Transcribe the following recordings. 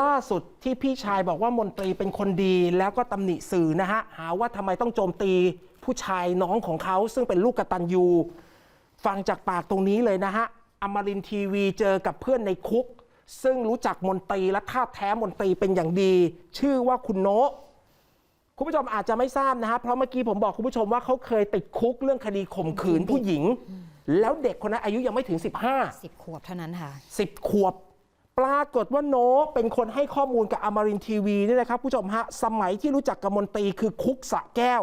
ล่าสุดที่พี่ชายบอกว่ามนตรีเป็นคนดีแล้วก็ตำหนิสื่อนะฮะ หาว่าทำไมต้องโจมตีผู้ชายน้องของเขาซึ่งเป็นลูกกตัญญูฟังจากปากตรงนี้เลยนะฮะอมรินทร์ทีวีเจอกับเพื่อนในคุก ซึ่งรู้จักมนตรีและท่าตุแท้มนตรีเป็นอย่างดี ชื่อว่าคุณโนะคุณผู้ชมอาจจะไม่ทราบนะฮะเพราะเมื่อกี้ผมบอกคุณผู้ชมว่าเขาเคยติดคุกเรื่องคดีข่มขืนผู้หญิง แล้วเด็กคนนั้นอายุยังไม่ถึง 15สิบขวบเท่านั้นค่ะสิบขวบ ปรากฏว่าโนเป็นคนให้ข้อมูลกับอมรินทีวีนี่นะครับผู้ชมฮะสมัยที่รู้จักกับมนตรีคือคุกสะแก้ว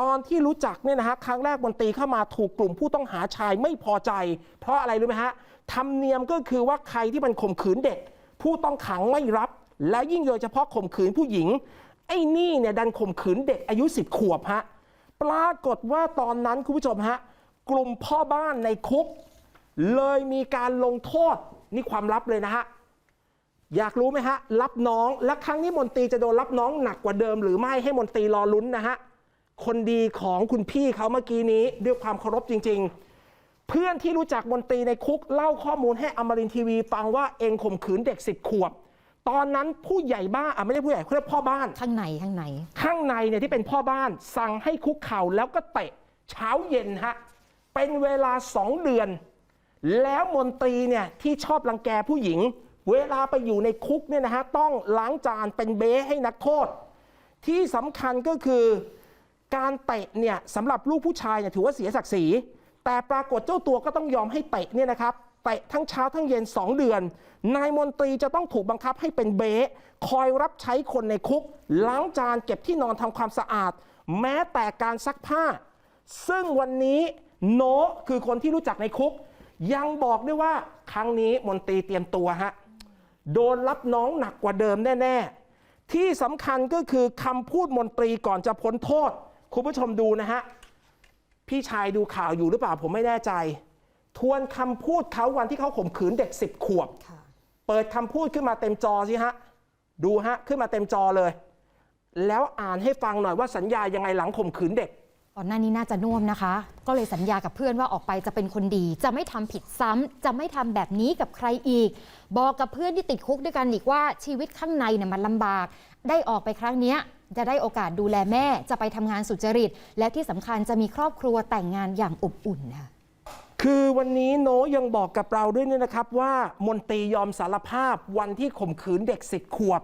ตอนที่รู้จักเนี่ยนะฮะครั้งแรกมนตรีเข้ามาถูกกลุ่มผู้ต้องหาชายไม่พอใจ เพราะอะไรรู้ไหมฮะธรรมเนียมก็คือว่าใครที่มันข่มขืนเด็ก ผู้ต้องขังไม่รับ และยิ่งโดยเฉพาะข่มขืนผู้หญิง ไอ้นี่เนี่ยดันข่มขืนเด็กอายุ 10 ขวบฮะปรากฏว่าตอนนั้นคุณผู้ชมฮะกลุ่มพ่อบ้านในคุก เลยมีการลงโทษนี่ความลับเลยนะฮะ อยากรู้ไหมฮะ รับน้องและครั้งนี้มนตรีจะโดนรับน้องหนักกว่าเดิม หรือไม่ให้มนตรีรอลุ้นนะฮะคนดีของคุณพี่เขาเมื่อกี้นี้ด้วยความเคารพจริง ๆ เพื่อนที่รู้จักมนตรีในคุกเล่าข้อมูลให้อมรินทร์ทีวีฟังว่าเองข่มขืนเด็กสิบขวบ ตอนนั้นผู้ใหญ่บ้านอะไม่ใช่ผู้ใหญ่เขาเรียกพ่อบ้าน ข้างในข้างใน ข้างในเนี่ยที่เป็นพ่อบ้าน สั่งให้คุกเข่าแล้วก็เตะเช้าเย็นฮะเป็นเวลาสองเดือน แล้วมนตรีเนี่ยที่ชอบรังแกผู้หญิง เวลาไปอยู่ในคุกเนี่ยนะฮะต้องล้างจานเป็นเบ้ให้นักโทษ ที่สำคัญก็คือการเตะเนี่ยสำหรับลูกผู้ชายเนี่ยถือว่าเสียศักดิ์ศรี แต่ปรากฏเจ้าตัวก็ต้องยอมให้เตะเนี่ยนะครับเตะทั้งเช้าทั้งเย็น 2 เดือน นายมนตรีจะต้องถูกบังคับให้เป็นเบ้คอยรับใช้คนในคุก ล้างจานเก็บที่นอนทำความสะอาด แม้แต่การซักผ้า ซึ่งวันนี้โนคือคนที่รู้จักในคุก ยังบอกด้วยว่าครั้งนี้มนตรีเตรียมตัวฮะ โดนรับน้องหนักกว่าเดิมแน่ ๆ ที่สำคัญก็คือคำพูดมนตรีก่อนจะพ้นโทษ คุณผู้ชมดูนะฮะ พี่ชายดูข่าวอยู่หรือเปล่าผมไม่แน่ใจ ทวนคำพูดเขาวันที่เขาข่มขืนเด็กสิบขวบค่ะเปิดคำพูดขึ้นมาเต็มจอสิฮะ ดูฮะ ขึ้นมาเต็มจอเลย แล้วอ่านให้ฟังหน่อยว่าสัญญายังไงหลังข่มขืนเด็ก ก่อนหน้านี้น่าจะน่วมนะคะ ก็เลยสัญญากับเพื่อนว่าออกไปจะเป็นคนดี จะไม่ทำผิดซ้ำจะไม่ทำแบบนี้กับใครอีก บอกกับเพื่อนที่ติดคุกด้วยกันอีกว่าชีวิตข้างในเนี่ยมันลำบาก ได้ออกไปครั้งเนี้ยจะได้โอกาสดูแลแม่จะไปทำงานสุจริต และที่สำคัญจะมีครอบครัวแต่งงานอย่างอบอุ่นค่ะคือวันนี้โนยังบอกกับเราด้วยเนี่ยนะครับว่ามนตรียอมสารภาพวันที่ข่มขืนเด็กสิบขวบ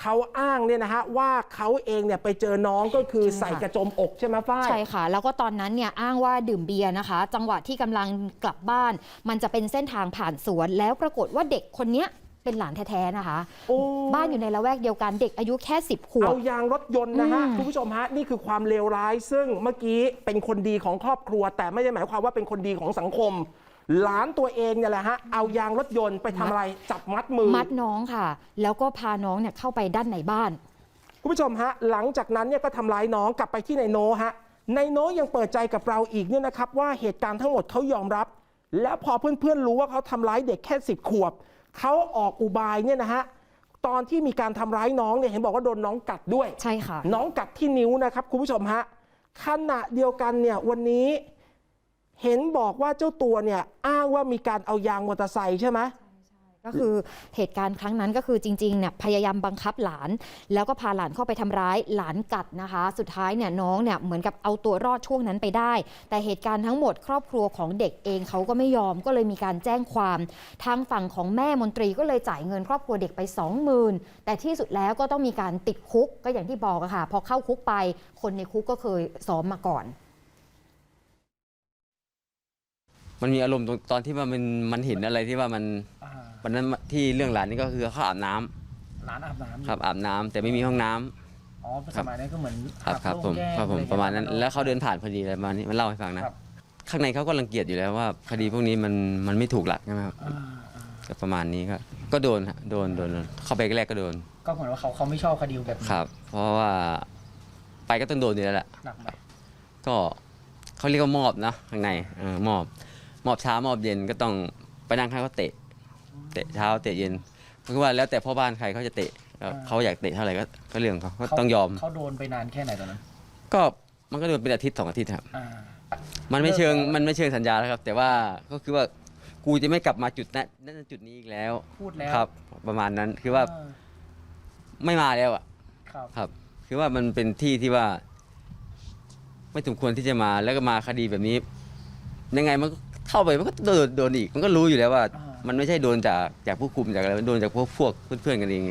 เขาอ้างเนี่ยนะฮะว่าเขาเองเนี่ยไปเจอน้องก็คือใช่ค่ะใส่กระโจมอกใช่ไหมฝ้ายใช่ค่ะ แล้วก็ตอนนั้นเนี่ยอ้างว่าดื่มเบียร์นะคะ จังหวะที่กำลังกลับบ้าน มันจะเป็นเส้นทางผ่านสวน แล้วปรากฏว่าเด็กคนเนี้ยเป็นหลานแท้ๆนะคะโอ้บ้านอยู่ในละแวกเดียวกันเด็กอายุแค่ 10ขวเอาบยางรถยนต์นะฮะอืมคุณผู้ชมฮะนี่คือความเลวร้าย ซึ่งเมื่อกี้เป็นคนดีของครอบครัว แต่ไม่ได้หมายความว่าเป็นคนดีของสังคม หลานตัวเองเนี่ยแหละฮะเอายางรถยนต์ไปทำอะไรจับมัดมือ มัดน้องค่ะ แล้วก็พาน้องเนี่ยเข้าไปด้านในบ้าน คุณผู้ชมฮะหลังจากนั้นเนี่ยก็ทำร้ายน้องกลับไปที่นายโนฮะนายโนยังเปิดใจกับเราอีกเนี่ยนะครับว่าเหตุการณ์ทั้งหมดเขายอมรับ แล้วพอเพื่อนๆรู้ว่าเขาทำร้ายเด็กแค่สิบขวบเขาออกอุบายเนี่ยนะฮะตอนที่มีการทำร้ายน้องเนี่ยเห็นบอกว่าโดนน้องกัดด้วย ใช่ค่ะ น้องกัดที่นิ้วนะครับ คุณผู้ชมฮะขณะเดียวกันเนี่ยวันนี้ เห็นบอกว่าเจ้าตัวเนี่ยอ้างว่ามีการเอายางมอเตอร์ไซค์ใช่ไหมก็คือเหตุการณ์ครั้งนั้นก็คือจริงๆเนี่ยพยายามบังคับหลาน แล้วก็พาหลานเข้าไปทำร้ายหลานกัดนะคะ สุดท้ายเนี่ยน้องเนี่ยเหมือนกับเอาตัวรอดช่วงนั้นไปได้ แต่เหตุการณ์ทั้งหมดครอบครัวของเด็กเองเขาก็ไม่ยอมก็เลยมีการแจ้งความทางฝั่งของแม่มนตรีก็เลยจ่ายเงินครอบครัวเด็กไป 20,000แต่ที่สุดแล้วก็ต้องมีการติดคุกก็อย่างที่บอกอะค่ะพอเข้าคุกไปคนในคุกก็เคยซ้อมมาก่อน มันมีอารมณ์ตรงตอนที่ว่ามันมันเห็นอะไรที่ว่ามันอ่าวันนั้นที่เรื่องหลานนี่ก็คือเขาอาบน้ำร้านอาบน้ำอยู่ครับอาบน้ำแต่ไม่มีห้องน้ำ อ๋อสมัยนั้นก็เหมือนครับครับอาผมโล่งแจ้งครับผมอไอย่งงี้ย ประมาณนั้นแล้วเขาเดินผ่านพอดีอะไรประมาณนี้มันเล่าให้ฟังนะครับ ข้างในเขาก็รังเกียจอยู่แล้วว่าคดีพวกนี้มันมันไม่ถูกหลักใช่ไหมครับอ่าอ่าก็ประมาณนี้ก็ก็โดนฮะโดนโดนโดนเข้าไปแรกก็โดนก็เหมือนว่าเขาเขาไม่ชอบคดีแบบนี้ครับ เพราะว่าไปก็ต้องโดนอยู่แล้วแหละหนักไหมก็เขาเรียกว่ามอบนะข้างในเออมอบ มอบเช้ามอบเย็นก็ต้องไปนั่งให้เขาเตะ เตะเช้าเตะเย็นคือว่าแล้วแต่พ่อบ้านใครเขาจะเตะแล้วเขาอยากเตะเท่าไหร่ก็ก็เรื่องของเขาก็ต้องยอม เขาโดนไปนานแค่ไหนตอนนั้นก็มันก็โดนเป็นอาทิตย์สองอาทิตย์ครับ อ่า มันไม่เชิงเลิกแล้วมันไม่เชิงสัญญาแล้วครับ แต่ว่าก็คือว่ากูจะไม่กลับมาจุดนั้นนั่นจุดนี้อีกแล้วพูดแล้วครับ ประมาณนั้นคือว่าเออไม่มาแล้วอะ ครับ ครับ คือว่ามันเป็นที่ที่ว่า ไม่สมควรที่จะมาแล้วก็มาคดีแบบนี้ ยังไงมันก็ เข้าไปมันก็โดนโดนอีก มันก็รู้อยู่แล้วว่า อ่ามันไม่ใช่โดนจากจากผู้คุมจากอะไรมันโดนจากพวกพวกเพื่อนๆกันเอง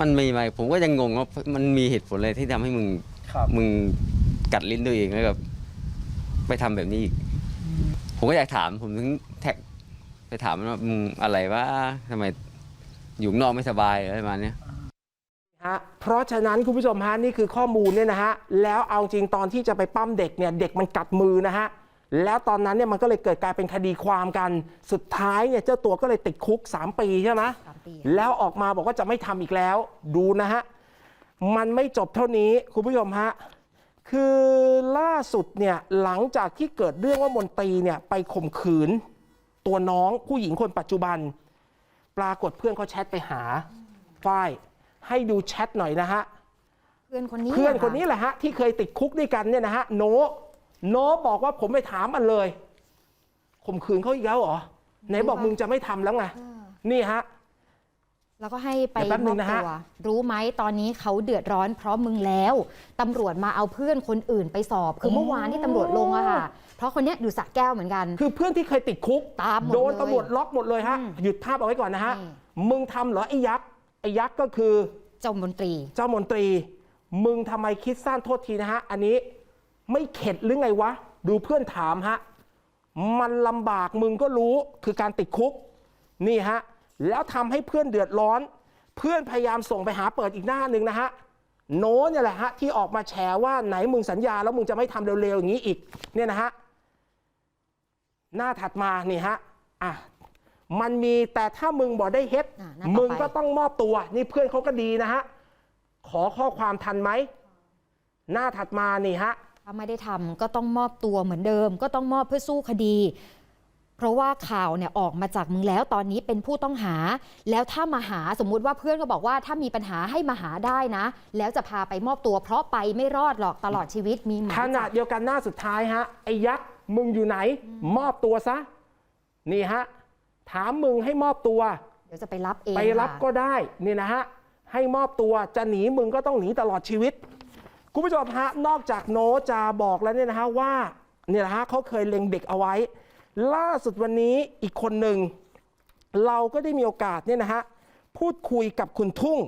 มันไม่ไม่ผมก็ยังงงว่ามันมีเหตุผลอะไรที่ทำให้มึงครับมึงกัดลิ้นตัวเองแล้วแบบไปทำแบบนี้อีกอืมผมก็อยากถามผมถึงแท็กไปถามมันว่ามึงอะไรวะทำไมอยู่ข้างนอกไม่สบายอะไรประมาณเนี้ย ฮะเพราะฉะนั้นคุณผู้ชมฮะนี่คือข้อมูลเนี่ยนะฮะแล้วเอาจริงตอนที่จะไปปั้มเด็กเนี่ยเด็กมันกัดมือนะฮะ แล้วตอนนั้นเนี่ยมันก็เลยเกิดกลายเป็นคดีความกัน สุดท้ายเนี่ยเจ้าตัวก็เลยติดคุก 3 ปีใช่ไหมสามปี แล้วออกมาบอกว่าจะไม่ทำอีกแล้ว ดูนะฮะ มันไม่จบเท่านี้คุณผู้ชมฮะ คือล่าสุดเนี่ยหลังจากที่เกิดเรื่องว่ามนตรีเนี่ยไปข่มขืน ตัวน้องผู้หญิงคนปัจจุบัน ปรากฏเพื่อนเขาแชทไปหาฝ้ายให้ดูแชทหน่อยนะฮะ เพื่อนคนนี้เพื่อนหรคนนี้แหละฮะ ที่เคยติดคุกด้วยกันเนี่ยนะฮะ โน โนบอกว่าผมไปถามมันเลยข่มขืนเขาอีกแล้วเหรอไหนบอกมึงจะไม่ทำแล้วไงเออนี่ฮะแล้วก็ให้ไปเดี๋ยวแป๊บมนึอบงนะฮะตัวรู้ไหมตอนนี้เขาเดือดร้อนเพราะมึงแล้วตำรวจมาเอาเพื่อนคนอื่นไปสอบ คือเมื่อวานที่ตำรวจลงอะค่ะ เพราะคนเนี้ยอยู่สระแก้วเหมือนกัน คือเพื่อนที่เคยติดคุกตามหมดโดนเลยตำรวจล็อกหมดเลยฮะอืมหยุดภาพเอาไว้ก่อนนะฮะนี่มึงทำเหรอไอ้ยักษ์ไอ้ยักษ์ก็คือ เจ้ามนตรี เจ้ามนตรี มึงทำไมคิดสั้นโทษทีนะฮะ อันนี้ ไม่เข็ดหรือไงวะ ดูเพื่อนถามฮะ มันลำบากมึงก็รู้คือการติดคุก นี่ฮะ แล้วทำให้เพื่อนเดือดร้อน เพื่อนพยายามส่งไปหาเปิดอีกหน้าหนึ่งนะฮะ โน้ตเนี่ยแหละฮะ ที่ออกมาแฉว่าไหนมึงสัญญา แล้วมึงจะไม่ทำเร็วๆอย่างนี้อีก เนี่ยนะฮะ หน้าถัดมานี่ฮะ อะมันมีแต่ถ้ามึงบอกได้เฮ็ดอะหน้าต่อไปมึงก็ต้องมอบตัว นี่เพื่อนเขาก็ดีนะฮะ ขอข้อความทันไหม หน้าถัดมานี่ฮะ ถ้าไม่ได้ทำก็ต้องมอบตัวเหมือนเดิม ก็ต้องมอบเพื่อสู้คดี เพราะว่าข่าวเนี่ยออกมาจากมึงแล้วตอนนี้เป็นผู้ต้องหา แล้วถ้ามาหาสมมุติว่าเพื่อนก็บอกว่าถ้ามีปัญหาให้มาหาได้นะ แล้วจะพาไปมอบตัวเพราะไปไม่รอดหรอกตลอดชีวิตมีหมายขนาดเดียวกันหน้าสุดท้ายฮะไอ้ยักษ์มึงอยู่ไหน มอบตัวซะ นี่ฮะถามมึงให้มอบตัว เดี๋ยวจะไปรับเองไปรับค่ะ ก็ได้นี่นะฮะให้มอบตัวจะหนีมึงก็ต้องหนีตลอดชีวิต คุณผู้ชมฮะนอกจากโนจะบอกแล้วเนี่ยนะฮะว่าเนี่ยนะฮะเขาเคยเล็งเด็กเอาไว้ ล่าสุดวันนี้อีกคนหนึ่งเราก็ได้มีโอกาสเนี่ยนะฮะพูดคุยกับคุณทุ่ง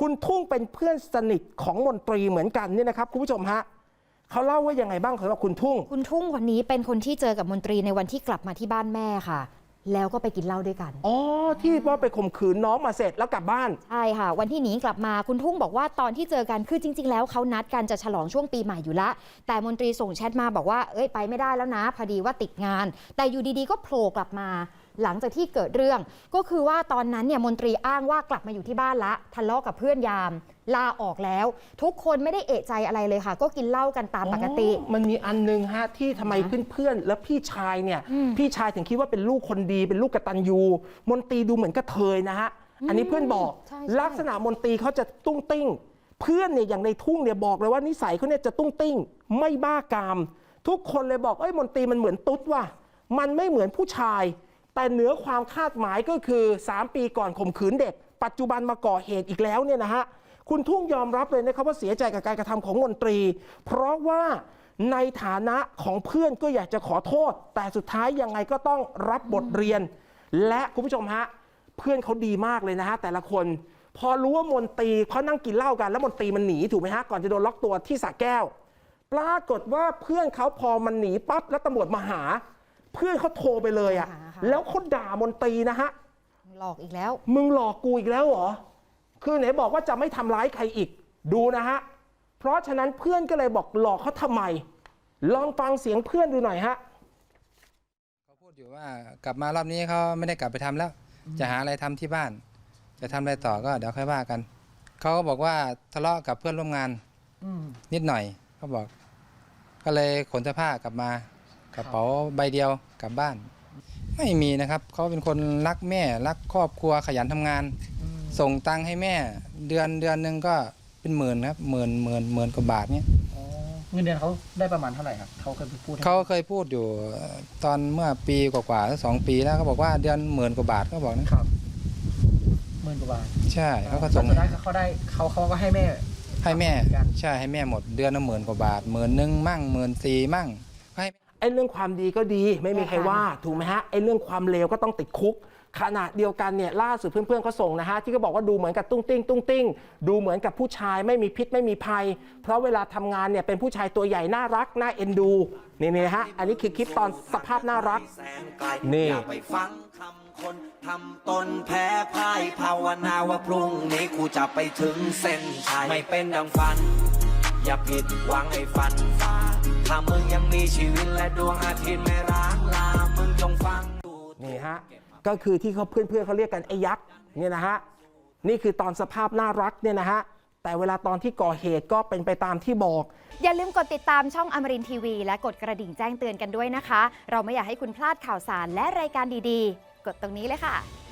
คุณทุ่งเป็นเพื่อนสนิทของมนตรีเหมือนกันเนี่ยนะครับคุณผู้ชมฮะเขาเล่าว่ายังไงบ้างสำหรับคุณทุ่ง คุณทุ่งคนนี้เป็นคนที่เจอกับมนตรีในวันที่กลับมาที่บ้านแม่ค่ะ แล้วก็ไปกินเหล้าด้วยกัน อ๋อ ที่ว่าไปข่มขืนน้องมาเสร็จแล้วกลับบ้าน ใช่ค่ะ วันที่หนีกลับมาคุณทุ่งบอกว่าตอนที่เจอกันคือจริง ๆ แล้วเขานัดกันจะฉลองช่วงปีใหม่อยู่ละ แต่มนตรีส่งแชทมาบอกว่าเอ้ยไปไม่ได้แล้วนะพอดีว่าติดงาน แต่อยู่ดีๆก็โผล่กลับมา หลังจากที่เกิดเรื่อง ก็คือว่าตอนนั้นเนี่ยมนตรีอ้างว่ากลับมาอยู่ที่บ้านละทะเลาะกับเพื่อนยาม ลาออกแล้ว ทุกคนไม่ได้เอะใจอะไรเลยค่ะ ก็กินเหล้ากันตามปกติอ๋อมันมีอันหนึงฮะที่ทำไมเพื่อนๆแล้วพี่ชายเนี่ยอืมพี่ชายถึงคิดว่าเป็นลูกคนดีเป็นลูกกตัญญูมนตรีดูเหมือนกระเทยนะฮะอันนี้เพื่อนบอกใช่ใช่ ลักษณะมนตรีเขาจะตุ้งติ้ง เพื่อนเนี่ยอย่างในทุ่งเนี่ยบอกเลยว่านิสัยเขาเนี่ยจะตุ้งติ้ง ไม่บ้ากาม ทุกคนเลยบอกเอ้ยมนตรีมันเหมือนตุ๊ดว่ะมันไม่เหมือนผู้ชาย แต่เหนือความคาดหมายก็คือ 3 ปีก่อนข่มขืนเด็ก ปัจจุบันมาก่อเหตุอีกแล้วเนี่ยนะฮะคุณทุ่งยอมรับเลยนะครับว่าเสียใจกับการกระทำของมนตรี เพราะว่าในฐานะของเพื่อนก็อยากจะขอโทษ แต่สุดท้ายยังไงก็ต้องรับบทเรียน และคุณผู้ชมฮะเพื่อนเขาดีมากเลยนะฮะแต่ละคน พอรู้ว่ามนตรีเขานั่งกินเหล้ากันแล้วมนตรีมันหนีถูกไหมฮะก่อนจะโดนล็อกตัวที่สระแก้ว ปรากฏว่าเพื่อนเขาพอมันหนีปั๊บแล้วตำรวจมาหา เพื่อนเขาโทรไปเลยอะหาค่ะ แล้วเขาด่ามนตรีนะฮะ หลอกอีกแล้ว มึงหลอกกูอีกแล้วเหรอ คือไหนบอกว่าจะไม่ทำร้ายใครอีก ดูนะฮะ เพราะฉะนั้นเพื่อนก็เลยบอกหลอกเขาทำไม ลองฟังเสียงเพื่อนดูหน่อยฮะ เขาพูดอยู่ว่ากลับมารอบนี้เขาไม่ได้กลับไปทำแล้ว จะหาอะไรทำที่บ้าน จะทำอะไรต่อก็เดี๋ยวค่อยว่ากันเขาก็บอกว่าทะเลาะกับเพื่อนร่วมงานนิดหน่อยเขาบอก ก็เลยขนเสื้อผ้ากลับมา กระเป๋าใบเดียวกลับบ้าน ไม่มีนะครับเขาเป็นคนรักแม่รักครอบครัวขยันทำงาน ส่งตังค์ให้แม่ เดือนเดือนหนึ่งก็เป็นหมื่นครับหมื่นหมื่นหมื่นกว่าบาทเนี่ยอ๋อเงินเดือนเขาได้ประมาณเท่าไหร่ครับเขาเคยพูดให้เขาเคยพูดอยู่ตอนเมื่อปีกว่าๆสองปีแล้วเขาบอกว่าเดือนหมื่นกว่าบาทเขาบอกนะครับหมื่นกว่าบาทใช่เขาก็ส่งแล้วสุดท้ายเขาได้เขาเขาก็ให้แม่ให้แม่เหมือนกันใช่ให้แม่หมดเดือนละหมื่นกว่าบาทหมื่นหนึ่งมั่งหมื่นสี่มั่งให้ไอ้เรื่องความดีก็ดีไม่มีใครว่าถูกไหมฮะไอ้เรื่องความเลวก็ต้องติดคุก ขณะเดียวกันเนี่ยล่าสุดเพื่อนๆเขาส่งนะฮะที่เขาบอกว่าดูเหมือนกับตุ้งติ้งตุ้งติ้งดูเหมือนกับผู้ชายไม่มีพิษไม่มีภัย เพราะเวลาทำงานเนี่ยเป็นผู้ชายตัวใหญ่น่ารักน่าเอ็นดูนี่นะฮะอันนี้คือคลิปตอนสภาพน่ารักแสนไกลนี่อย่าไปฟังคำคนทำตนแพ้พ่ายภาวนาว่าพรุ่งนี้กูจะไปถึงเส้นชัยไม่เป็นดังฝัน อย่าผิดหวังให้ฝันฟ้าถ้ามึงยังมีชีวิตและดวงอาทิตย์ไม่ร้างลา มึงจงฟังดูนี่ฮะ ก็คือที่เขาเพื่อนๆเขาเรียกกันไอ้ยักษ์เนี่ยนะฮะ นี่คือตอนสภาพน่ารักเนี่ยนะฮะ แต่เวลาตอนที่ก่อเหตุก็เป็นไปตามที่บอก อย่าลืมกดติดตามช่องอมรินทีวี และกดกระดิ่งแจ้งเตือนกันด้วยนะคะ เราไม่อยากให้คุณพลาดข่าวสารและรายการดีๆ กดตรงนี้เลยค่ะ